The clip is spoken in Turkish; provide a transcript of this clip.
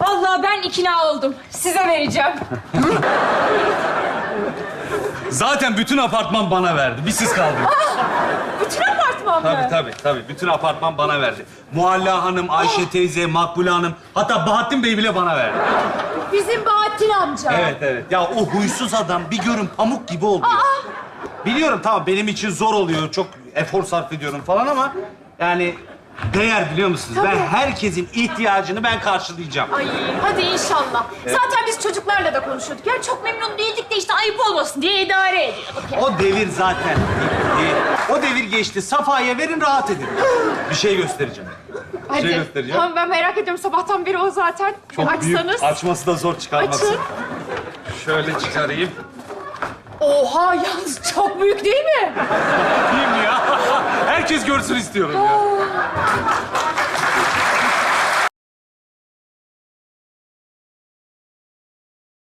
Vallahi ben ikna oldum. Size vereceğim. Zaten bütün apartman bana verdi. Bir siz kaldınız. Bütün apartman mı? Tabii tabii tabii. Bütün apartman bana verdi. Muhalla Hanım, Ayşe teyze, Makbule Hanım, hatta Bahattin Bey bile bana verdi. Bizim Bahattin amca. Evet evet. Ya o huysuz adam bir görün pamuk gibi oluyor. Biliyorum tamam benim için zor oluyor. Çok efor sarf ediyorum falan ama yani değer biliyor musunuz? Ben herkesin ihtiyacını ben karşılayacağım. Ay hadi inşallah. Zaten biz çocuklarla da konuşuyorduk. Yani çok memnun değildik de işte ayıp olmasın diye idare ediyorduk. Yani. O devir zaten bitti. O devir geçti. Safa'ya verin rahat edin. Bir şey göstereceğim. Bir şey göstereceğim. Tamam ben merak ediyorum. Sabahtan beri o zaten. Çok Açsanız. Açması da zor çıkarması. Açın. Şöyle çıkarayım. Oha yalnız çok büyük değil mi? Değil mi ya? Herkes görsün istiyorum ya.